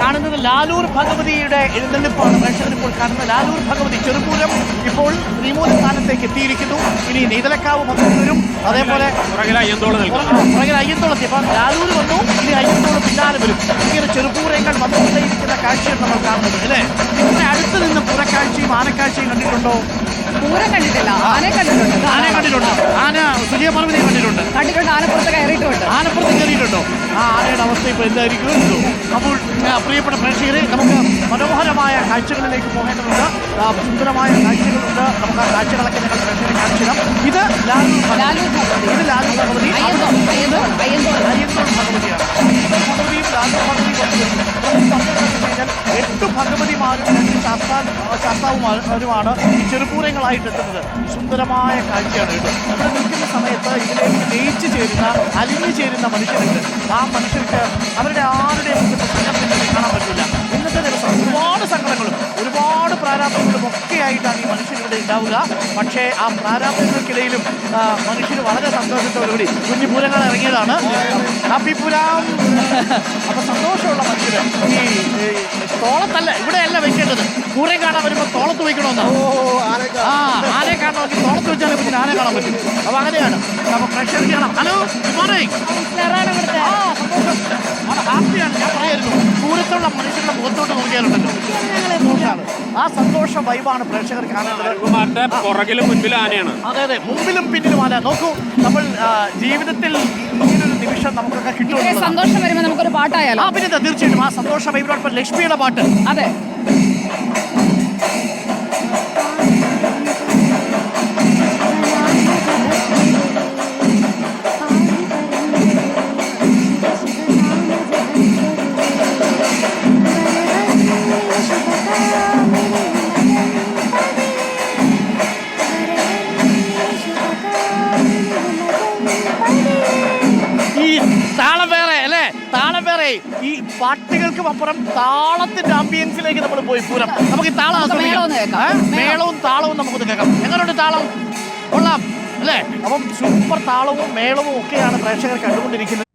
കാണുന്നത് ലാലൂർ ഭഗവതിയുടെ എഴുന്നള്ളിപ്പാണ്. പ്രേക്ഷകരിപ്പോൾ കാണുന്ന ലാലൂർ ഭഗവതി ചെറുപൂരം ഇപ്പോൾ ശ്രീമൂല സ്ഥാനത്തേക്ക് എത്തിയിരിക്കുന്നു. ഇനി നെയ്തലക്കാവ് ഭഗവതിരും അതേപോലെ പുറകിൽ അയ്യന്തോളത്തി. അപ്പം ലാലൂർ വന്നു. ഇനി അയ്യത്തോളം പിന്നാലെ വരും. ഇങ്ങനെ ചെറുപൂരങ്ങൾ വന്നുകൊണ്ടേയിരിക്കുന്ന കാഴ്ചയാണ് നമ്മൾ കാണുന്നത് അല്ലേ? ഇങ്ങനെ അടുത്ത് നിന്ന് പുറക്കാഴ്ചയും ആനക്കാഴ്ചയും കണ്ടിട്ടുണ്ടോ? പൂരം കണ്ടിട്ടില്ല. ആന കണ്ടിട്ടുണ്ട്. ആന കണ്ടിട്ടുണ്ടോ? ആന കണ്ടിട്ടുണ്ട് കണ്ടിട്ടുണ്ട് ആനപ്പുറത്ത് കയറിയിട്ടുണ്ട് ആനപ്പുറത്ത് കയറിയിട്ടുണ്ടോ? ആ ആനയുടെ അവസ്ഥ ഇപ്പോൾ എന്തായിരിക്കും അപ്പോൾ പ്രിയപ്പെട്ട പ്രേക്ഷകരെ നമുക്ക് മനോഹരമായ കാഴ്ചകളിലേക്ക് പോകേണ്ടതുണ്ട്. സുന്ദരമായ കാഴ്ചകളുണ്ട്. നമുക്ക് ആ കാഴ്ചകളൊക്കെ ഞങ്ങൾ പ്രേക്ഷകരെ കാണിച്ചു തരാം. ഇത് ലാലു ഇത് ലാലു ഭഗവതി. അയ്യന്തോൾ ഭഗവതിയാണ്. ഈ ചെറുപൂരങ്ങളായിട്ട് എത്തുന്നത് സുന്ദരമായ കാഴ്ചയാണ് ഇത്. നമ്മൾ നിൽക്കുന്ന സമയത്ത് ഇതിലേക്ക് ലയിച്ചു ചേരുന്ന അലിഞ്ഞു ചേരുന്ന മനുഷ്യരുണ്ട്. ആ മനുഷ്യർക്ക് അവരുടെ ആരുടെ കാണാൻ പറ്റില്ല. ഇന്നത്തെ ദിവസം ഒരുപാട് സങ്കടങ്ങളും ഒരുപാട് പ്രാരാബ്ദങ്ങളും ഒക്കെ ആയിട്ടാണ് ഈ മനുഷ്യരിവിടെ ഉണ്ടാവുക. പക്ഷേ ആ പ്രാരാബ്ദങ്ങൾക്കിടയിലും മനുഷ്യർ വളരെ സന്തോഷത്തോടുകൂടി കുഞ്ഞു പൂരങ്ങൾ ഇറങ്ങിയതാണ്. ഹാപ്പി പൂരം. അപ്പൊ സന്തോഷമുള്ള മനുഷ്യർ ഈ തോളത്തല്ല ഇവിടെയല്ല വെക്കേണ്ടത് കൂടെ കാണാൻ വരുമ്പോൾ തോളത്ത് വയ്ക്കണമെന്ന്. ആ ആനയെ കാണണമെങ്കിൽ തോളത്ത് വെച്ചാലേ പിന്നെ ആനെ കാണാൻ പറ്റും? അപ്പൊ അങ്ങനെയാണ്. അപ്പൊ പ്രഷർ ചെയ്യണം. Hello good morning. ഹാപ്പിയാണ്. ഞാൻ പറയായിരുന്നു. ദൂരത്തുള്ള മനുഷ്യരുടെ മുഖത്തോട്ട് നോക്കിയാലുണ്ടല്ലോ. ആ സന്തോഷ വൈബാണ് പ്രേക്ഷകർ കാണേണ്ടത് അരുകുമാറിന്റെ പുറകിലും മുൻപിലും ആനയാണ്. അതെ അതെ. മുമ്പിലും പിന്നിലും അല്ല നോക്കൂ നമ്മൾ ജീവിതത്തിൽ ഇങ്ങനൊരു നിമിഷം നമുക്കൊക്കെ കിട്ടും സന്തോഷം വരുമ്പോൾ നമുക്കൊരു ആ പിന്നെ തീർച്ചയായിട്ടും ആ സന്തോഷ വൈബിനോടൊപ്പം ലക്ഷ്മിയുടെ പാട്ട്. അതെ. താളം വേറെ അല്ലേ? താളം വേറെ. ഈ പാട്ടുകൾക്കും അപ്പുറം താളത്തിന്റെ ആംബിയൻസിലേക്ക് നമ്മൾ പോയി പൂരം. നമുക്ക് ഈ താളം. മേളവും താളവും നമുക്കൊന്ന് കേൾക്കാം. എങ്ങനെയുണ്ട് താളം? കൊള്ളാം അല്ലേ? അപ്പം സൂപ്പർ താളവും മേളവും ഒക്കെയാണ് പ്രേക്ഷകർ കണ്ടുകൊണ്ടിരിക്കുന്നത്.